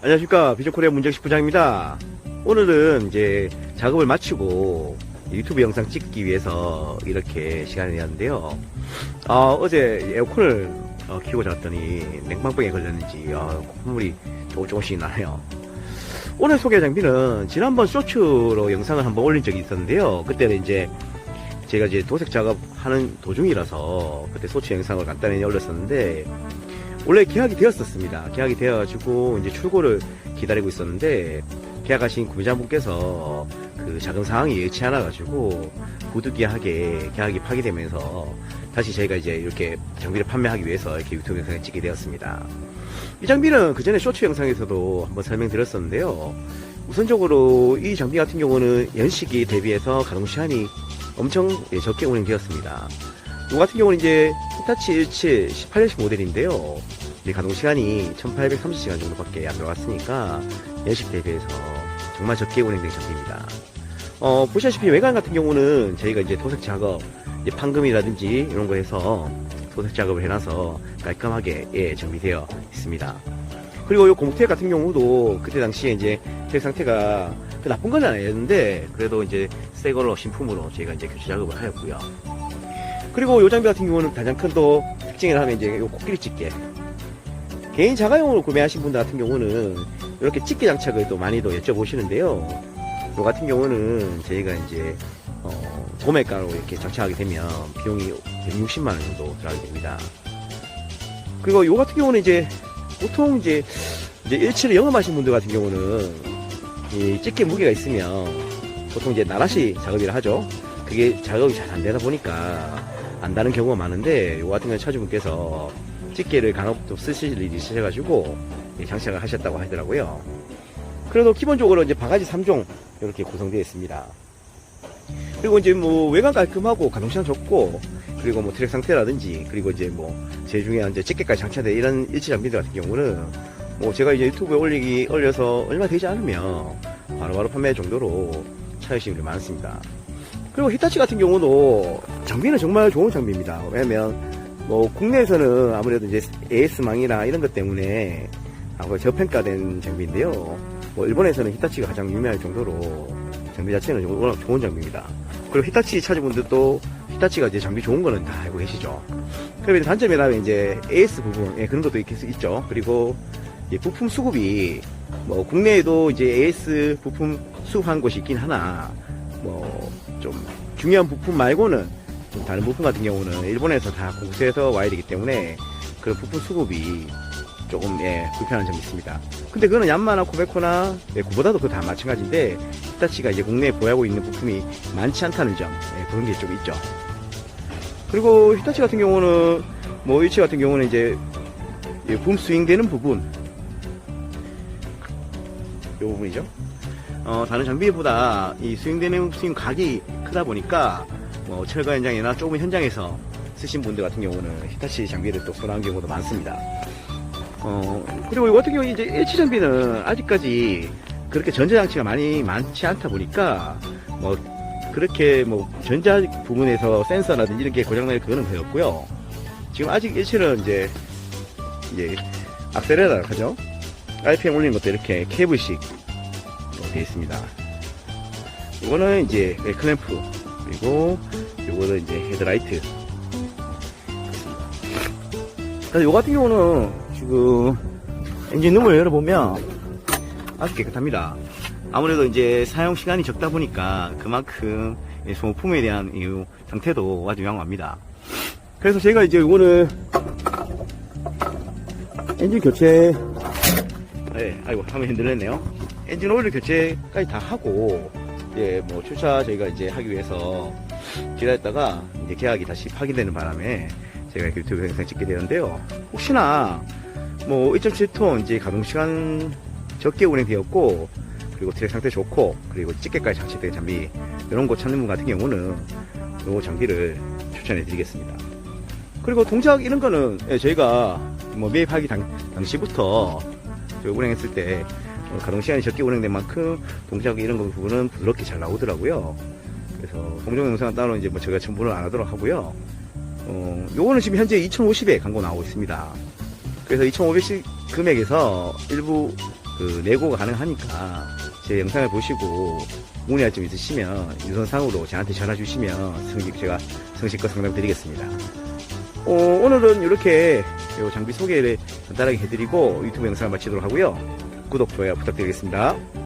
안녕하십니까. 비전코리아 문정식 부장입니다. 오늘은 이제 작업을 마치고 유튜브 영상 찍기 위해서 이렇게 시간을 내었는데요. 아, 어제 에어컨을 어, 키우고 잤더니 냉방병에 걸렸는지 어, 콧물이 조금 조금씩 나네요. 오늘 소개할 장비는 지난번 쇼츠로 영상을 한번 올린 적이 있었는데요. 그때는 이제 제가 이제 도색 작업하는 도중이라서 그때 소치 영상을 간단히 올렸었는데 원래 계약이 되었었습니다. 계약이 되어가지고 이제 출고를 기다리고 있었는데 계약하신 구매자분께서 그 작은 상황이 예치 않아 가지고 부득이하게 계약이 파기되면서 다시 저희가 이제 이렇게 장비를 판매하기 위해서 이렇게 유튜브 영상을 찍게 되었습니다. 이 장비는 그 전에 쇼츠 영상에서도 한번 설명드렸었는데요. 우선적으로 이 장비 같은 경우는 연식이 대비해서 가동 시간이 엄청 예, 적게 운행되었습니다. 이 같은 경우는 이제 히타치 17 18년식 모델인데요. 가동 시간이 1830시간 정도밖에 안 들어갔으니까 연식 대비해서 정말 적게 운행된 장비입니다. 어, 보시다시피 외관 같은 경우는 저희가 이제 도색 작업, 이제 판금이라든지 이런 거 해서 도색 작업을 해놔서 깔끔하게 예, 정비되어 있습니다. 그리고 이 고무테일 같은 경우도 그때 당시에 이제 테일 상태가 그 나쁜 건 아니었는데 그래도 이제 새 걸로 신품으로 저희가 이제 교체 작업을 하였고요. 그리고 이 장비 같은 경우는 가장 큰 또 특징을 하면 이제 이 코끼리 집게. 개인 자가용으로 구매하신 분들 같은 경우는 이렇게 집게 장착을 또 많이도 여쭤보시는데요. 이 같은 경우는 저희가 이제 어, 도매가로 이렇게 장착하게 되면 비용이 160만 원 정도 들어가게 됩니다. 그리고 이 같은 경우는 이제 보통 이제 이제 일치를 영업하신 분들 같은 경우는 이 집게 무게가 있으면 보통 이제 나라시 작업이라 하죠. 그게 작업이 잘 안 되다 보니까 안다는 경우가 많은데 요 같은 경우 차주분께서 집게를 간혹 또 쓰실 일이 있으셔가지고 예, 장착을 하셨다고 하더라고요. 그래도 기본적으로 이제 바가지 3종 이렇게 구성되어 있습니다. 그리고 이제 뭐 외관 깔끔하고 가동시간 좋고 그리고 뭐 트랙 상태라든지 그리고 이제 뭐 제일 중요한 이제 집게까지 장착된 이런 일치 장비들 같은 경우는 뭐 제가 이제 유튜브에 올리기 올려서 얼마 되지 않으면 바로바로 판매 정도로 차유심이 많습니다. 그리고 히타치 같은 경우도 장비는 정말 좋은 장비입니다. 왜냐면 뭐 국내에서는 아무래도 이제 AS망이나 이런 것 때문에 아무래도 저평가된 장비인데요. 뭐 일본에서는 히타치가 가장 유명할 정도로 장비 자체는 워낙 좋은 장비입니다. 그리고 히타치 차주분들도 히타치가 이제 장비 좋은 거는 다 알고 계시죠. 이제 단점이라면 이제 AS 부분 예, 그런 것도 있- 있죠. 그리고 부품 수급이 뭐 국내에도 이제 AS 부품 수급한 곳이 있긴 하나 뭐 좀 중요한 부품 말고는 좀 다른 부품 같은 경우는 일본에서 다 공수해서 와야 되기 때문에 그런 부품 수급이 조금 예, 불편한 점이 있습니다. 근데 그거는 얀마나 코베코나 예, 그보다도 그다 마찬가지인데 히타치가 이제 국내에 보유하고 있는 부품이 많지 않다는 점 예, 그런 게 좀 있죠. 그리고 히타치 같은 경우는 뭐 일치 같은 경우는 이제 이붐 스윙되는 부분 이 부분이죠. 어, 다른 장비보다 이 스윙되는 스윙 각이 크다 보니까 뭐 철거 현장이나 좁은 현장에서 쓰신 분들 같은 경우는 히타치 장비를 또 선호한 경우도 많습니다. 어, 그리고 이 같은 경우 이제 일치 장비는 아직까지 그렇게 전자장치가 많이 많지 않다 보니까 뭐 그렇게 뭐 전자 부분에서 센서라든지 이런 게 고장날 그거는 되었고요. 지금 아직 일치는 이제 이제 악셀레라 하죠. RPM 올리는 것도 이렇게 케이블식 되어 있습니다. 이거는 이제 클램프 그리고 이거는 이제 헤드라이트. 그래서 요 같은 경우는 지금 엔진 룸을 열어보면 아주 깨끗합니다. 아무래도 이제 사용 시간이 적다 보니까 그만큼 이 소모품에 대한 이 상태도 아주 양호합니다. 그래서 제가 이제 이거는 엔진 교체, 네, 아이고, 화면 흔들렸네요. 엔진 오일 교체까지 다 하고, 이제 뭐 출차 저희가 이제 하기 위해서 기다렸다가 이제 계약이 다시 파기되는 바람에 제가 이렇게 유튜브 영상 찍게 되는데요. 혹시나 뭐 1.7톤 이제 가동 시간 적게 운행되었고 그리고 트랙 상태 좋고 그리고 집게까지 장치된 장비 이런 거 찾는 분 같은 경우는 이 장비를 추천해 드리겠습니다. 그리고 동작 이런 거는 예, 저희가 뭐 매입하기 당, 당시부터 저희 운행했을 때 어, 가동 시간이 적게 운행된 만큼 동작 이런 거 부분은 부드럽게 잘 나오더라고요. 그래서 공정 영상 따로 이제 뭐 제가 첨부를 안 하도록 하고요. 어, 요거는 지금 현재 2,050에 광고 나오고 있습니다. 그래서 2,500씩 금액에서 일부 그 내고가 가능하니까 제 영상을 보시고 문의할 점 있으시면 유선상으로 저한테 전화 주시면 성직 제가 성실껏 상담 드리겠습니다. 어, 오늘은 이렇게 요 장비 소개를 간단하게 해드리고 유튜브 영상을 마치도록 하고요. 구독, 좋아요 부탁드리겠습니다.